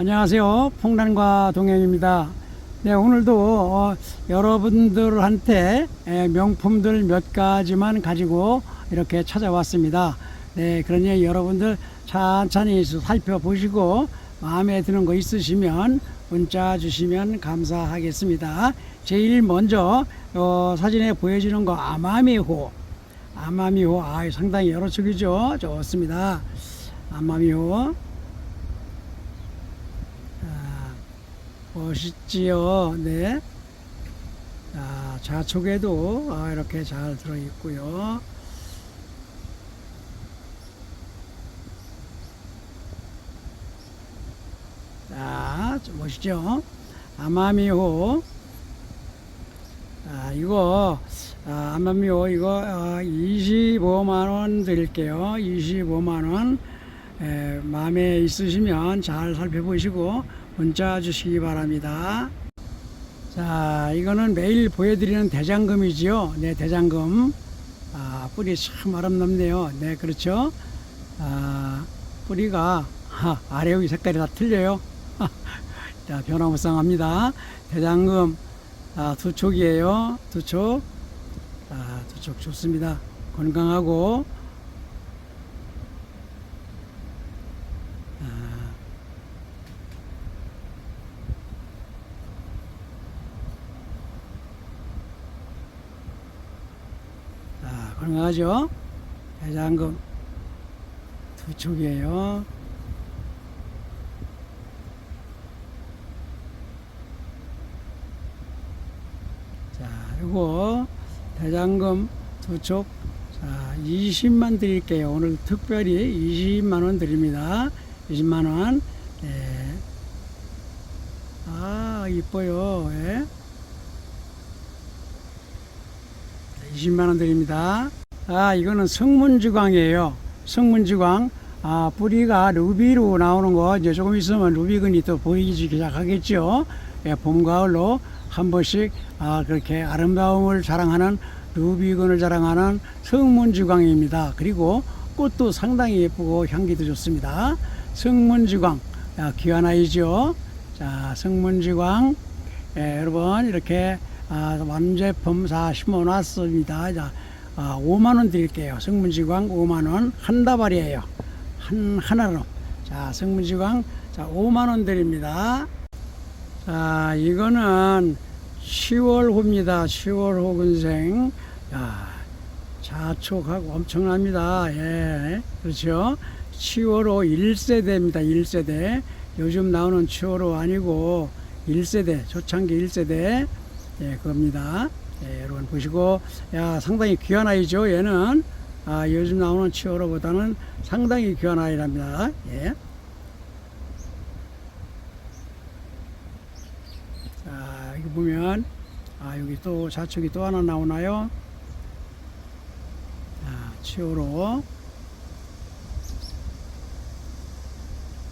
안녕하세요. 풍란과 동행입니다. 네, 오늘도 어, 여러분들한테 에, 명품들 몇 가지만 가지고 이렇게 찾아왔습니다. 네, 그러니 여러분들 천천히 살펴보시고 마음에 드는 거 있으시면 문자 주시면 감사하겠습니다. 제일 먼저 어, 사진에 보여지는 거 아마미호. 아마미호. 아, 상당히 여러 축이죠. 좋습니다. 아마미호. 멋있지요. 네. 자, 좌측에도 아, 이렇게 잘 들어 있고요. 자, 좀 멋있죠? 아마미호. 아, 이거, 아, 아마미호, 이거, 아, 25만원 드릴게요. 25만원. 에, 마음에 있으시면 잘 살펴보시고 문자 주시기 바랍니다. 자, 이거는 매일 보여드리는 대장금이지요. 네, 대장금. 아, 뿌리 참 아름답네요. 네, 그렇죠. 아, 뿌리가 하, 아래 여기 색깔이 다 틀려요. 자, 변화무쌍합니다. 대장금 아, 두 촉이에요. 두 촉. 아, 두 촉 좋습니다. 건강하고 아, 아, 건강하죠? 대장금 두 촉이에요. 자, 요거 대장금 두 촉. 자, 20만 드릴게요. 오늘 특별히 20만 원 드립니다. 20만 원. 예. 아, 이뻐요. 예. 20만 원 드립니다. 아, 이거는 성문지광이에요. 성문지광. 아, 뿌리가 루비로 나오는 거 이제 조금 있으면 루비근이 또 보이기 시작하겠죠. 예, 봄, 가을로 한 번씩 아, 그렇게 아름다움을 자랑하는 루비근을 자랑하는 성문지광입니다. 그리고 꽃도 상당히 예쁘고 향기도 좋습니다. 성문지광. 아, 귀한 아이죠. 자, 성문지광. 예, 여러분, 이렇게 아, 완제품 다 심어놨습니다. 자, 아, 5만 원 드릴게요. 성문지광 5만 원. 한 다발이에요. 한, 하나로. 자, 성문지광. 자, 5만 원 드립니다. 자, 이거는 10월 호입니다. 10월 호 근생. 야, 자촉하고 엄청납니다. 예, 그렇죠. 10월 호 1세대입니다. 1세대. 요즘 나오는 10월 호 아니고 1세대, 초창기 1세대. 예, 그겁니다. 예, 여러분 보시고, 야, 상당히 귀한 아이죠. 얘는. 아, 요즘 나오는 10월호보다는 상당히 귀한 아이랍니다. 예. 자, 여기 보면, 아, 여기 또 좌측이 또 하나 나오나요? 자, 치오로.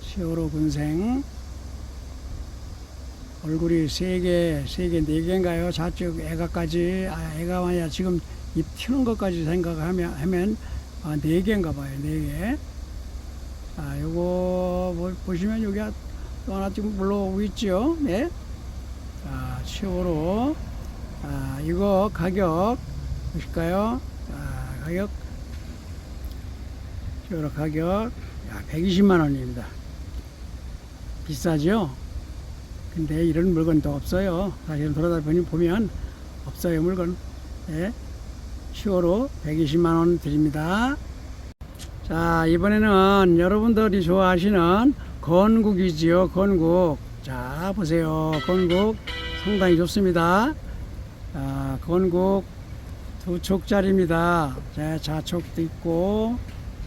치오로 군생. 얼굴이 세 개, 세 개, 네 개인가요? 좌측 애가까지, 아, 애가 만약 지금 입 튀는 것까지 생각하면, 하면, 아, 네 개인가 봐요, 네 개. 자, 요거, 뭐, 보시면 여기 또 하나 지금 올라오고 있죠? 네. 자, 치오로. 아, 이거 가격 보실까요? 자, 가격. 치오로 가격. 야, 120만 원입니다. 비싸죠? 근데 이런 물건도 없어요. 사실은 돌아다니 보면 없어요, 물건. 예. 치오로 120만 원 드립니다. 자, 이번에는 여러분들이 좋아하시는 건국이지요, 건국. 자, 보세요. 건국 상당히 좋습니다. 아, 건국 두 촉짜리입니다. 자, 좌촉도 있고,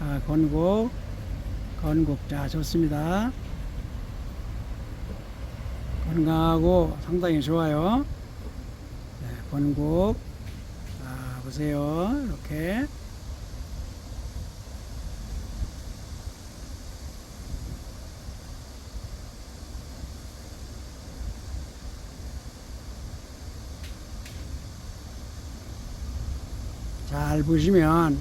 아, 건국, 건국. 자, 좋습니다. 건강하고 상당히 좋아요. 네, 건국. 자, 보세요. 이렇게. 잘 보시면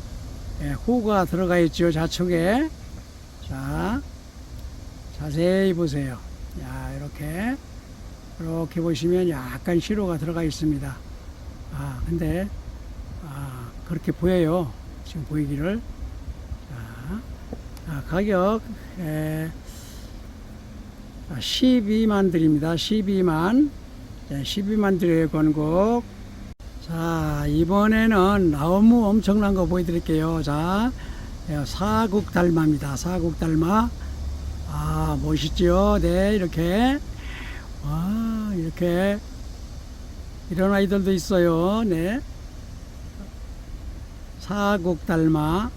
예, 호가 들어가 있죠 좌측에 자 자세히 보세요 야, 이렇게. 이렇게 보시면 약간 시로가 들어가 있습니다. 아, 근데, 아, 그렇게 보여요. 지금 보이기를. 자, 아, 가격, 에, 12만 드립니다. 12만. 네, 12만 드려요, 건국. 자, 이번에는 너무 엄청난 거 보여드릴게요. 자, 예, 사국 달마입니다. 사국 달마. 아, 멋있죠? 네, 이렇게. 와, 이렇게. 이런 아이들도 있어요. 네. 사국 달마.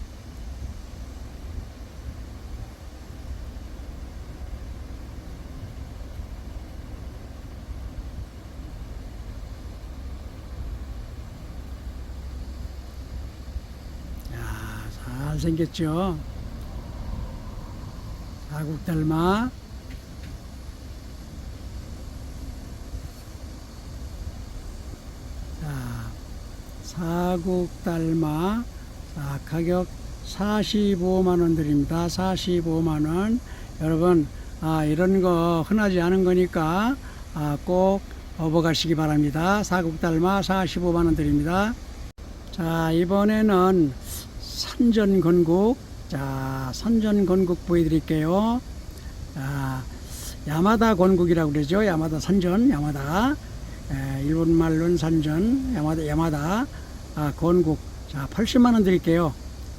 야, 잘생겼죠? 사국 달마. 사국 달마. 자, 가격 45만 원 드립니다. 45만 원. 여러분, 아, 이런 거 흔하지 않은 거니까 아, 꼭 업어가시기 바랍니다. 사국 달마 45만 원 드립니다. 자, 이번에는 산전 건국. 자, 산전 건국 보여드릴게요. 자, 야마다 건국이라고 그러죠. 야마다 산전, 야마다. 에, 일본 말로는 산전, 야마다, 야마다. 아, 건국. 자, 80만 원 드릴게요.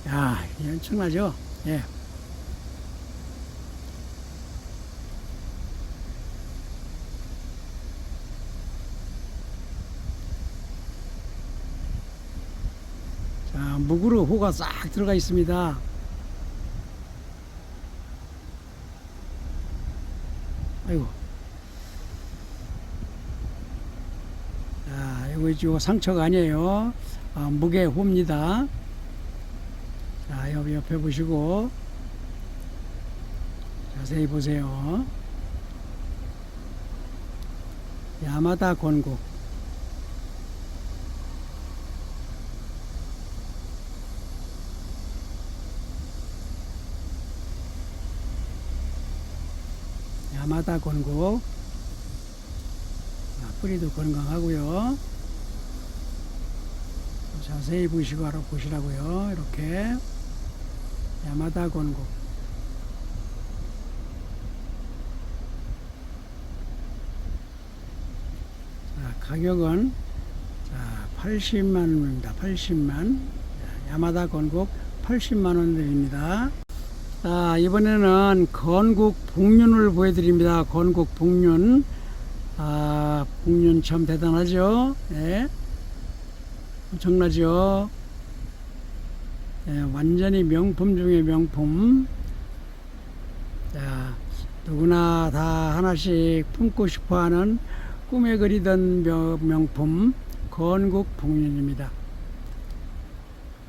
야, 엄청나죠? 예. 자, 묵으로 호가 싹 들어가 있습니다. 아이고. 이거 상처가 아니에요. 아, 묵의 호입니다. 자, 옆, 옆에 보시고 자세히 보세요. 야마다 건국. 야마다 건국. 아, 뿌리도 건강하고요. 자세히 보시고 알아 보시라고요. 이렇게 야마다 건국. 자, 가격은 자, 80만 원입니다. 80만. 자, 야마다 건국 80만 원 드립니다. 자, 이번에는 건국 복륜을 보여드립니다. 건국 복륜. 아, 복륜 참 대단하죠? 예. 엄청나죠? 예, 완전히 명품 중에 명품. 자, 누구나 다 하나씩 품고 싶어 하는 꿈에 그리던 명, 명품, 건국 복륜입니다.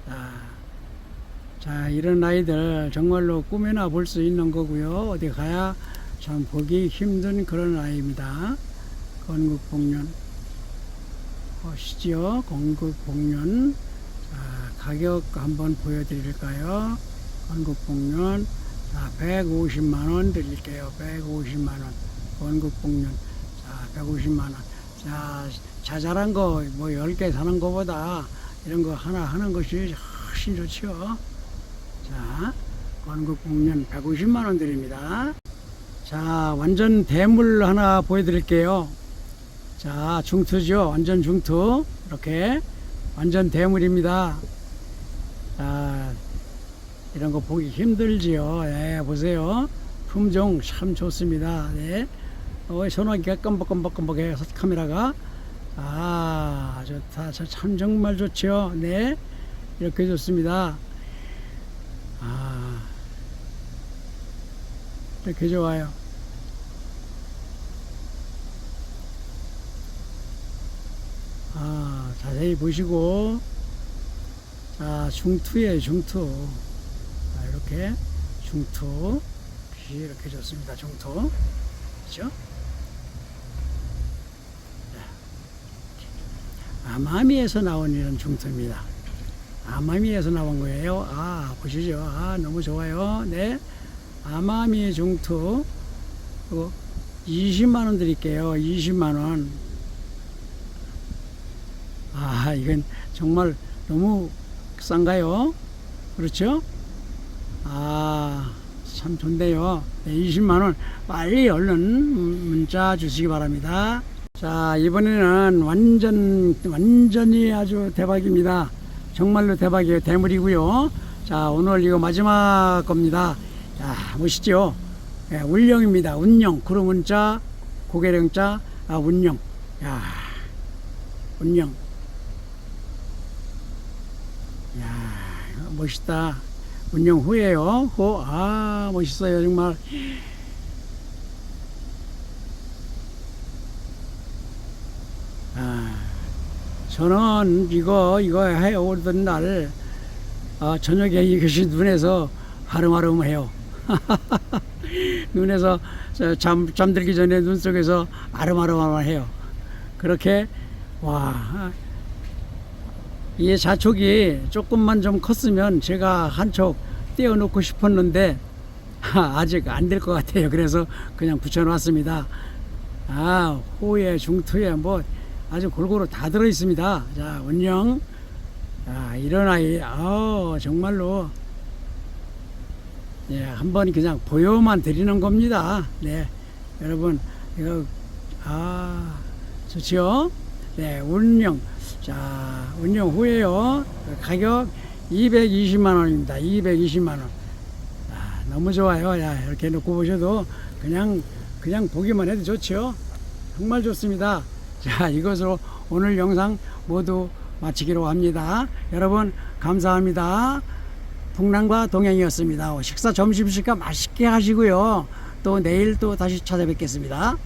자, 자, 이런 아이들 정말로 꿈에나 볼 수 있는 거고요. 어디 가야 참 보기 힘든 그런 아이입니다. 건국 복륜. 보시죠. 건국 복륜. 자, 가격 한번 보여드릴까요? 건국 복륜. 자, 150만원 드릴게요. 150만원. 건국 복륜. 자, 150만원. 자, 자잘한 거, 뭐, 10개 사는 것보다 이런 거 하나 하는 것이 훨씬 좋죠. 자, 건국 복륜 150만원 드립니다. 자, 완전 대물 하나 보여드릴게요. 자, 중투죠. 완전 중투. 이렇게. 완전 대물입니다. 자, 이런 거 보기 힘들지요. 예, 보세요. 품종 참 좋습니다. 네. 어, 전화기가 껌벅껌벅껌벅해요. 카메라가. 아, 좋다. 저 참 정말 좋죠. 네. 이렇게 좋습니다. 아, 이렇게 좋아요. 아, 자세히 보시고, 자, 중투에 중투. 자, 이렇게 중투. 이렇게 좋습니다. 중투. 그죠? 아마미에서 나온 이런 중투입니다. 아마미에서 나온 거예요. 아, 보시죠. 아, 너무 좋아요. 네. 아마미 중투. 그리고 20만 원 드릴게요. 20만 원. 아, 이건 정말 너무 싼가요? 그렇죠? 아, 참 좋네요. 네, 20만 원 빨리 얼른 문자 주시기 바랍니다. 자, 이번에는 완전 완전히 아주 대박입니다. 정말로 대박이에요. 대물이고요. 자, 오늘 이거 마지막 겁니다. 야, 멋있죠? 예, 운령입니다. 운령. 구름 문자, 고개령자, 아, 운령. 야, 운령. 야, 멋있다. 운영 후에요. 후, 아, 멋있어요. 정말. 아, 저는 이거, 이거 해 오던 날, 아, 저녁에 이것이 눈에서 하름하름 해요. 눈에서 저 잠, 잠들기 전에 눈 속에서 아름아름아름 해요. 그렇게, 와, 이 자촉이 조금만 좀 컸으면 제가 한촉 떼어놓고 싶었는데 아직 안 될 것 같아요. 그래서 그냥 붙여놨습니다. 아 호에 중투에 뭐 아주 골고루 다 들어 있습니다. 자 원령 아 이런 아이 아 정말로 예 한번 그냥 보여만 드리는 겁니다. 네 여러분 이거 아 좋지요? 네 운영 자, 운영 후에요. 가격 220만 원입니다. 220만 원. 아, 너무 좋아요. 야, 이렇게 놓고 보셔도 그냥 그냥 보기만 해도 좋죠. 정말 좋습니다. 자, 이것으로 오늘 영상 모두 마치기로 합니다. 여러분 감사합니다. 풍랑과 동행이었습니다. 식사 점심 시간 맛있게 하시고요. 또 내일 또 다시 찾아뵙겠습니다.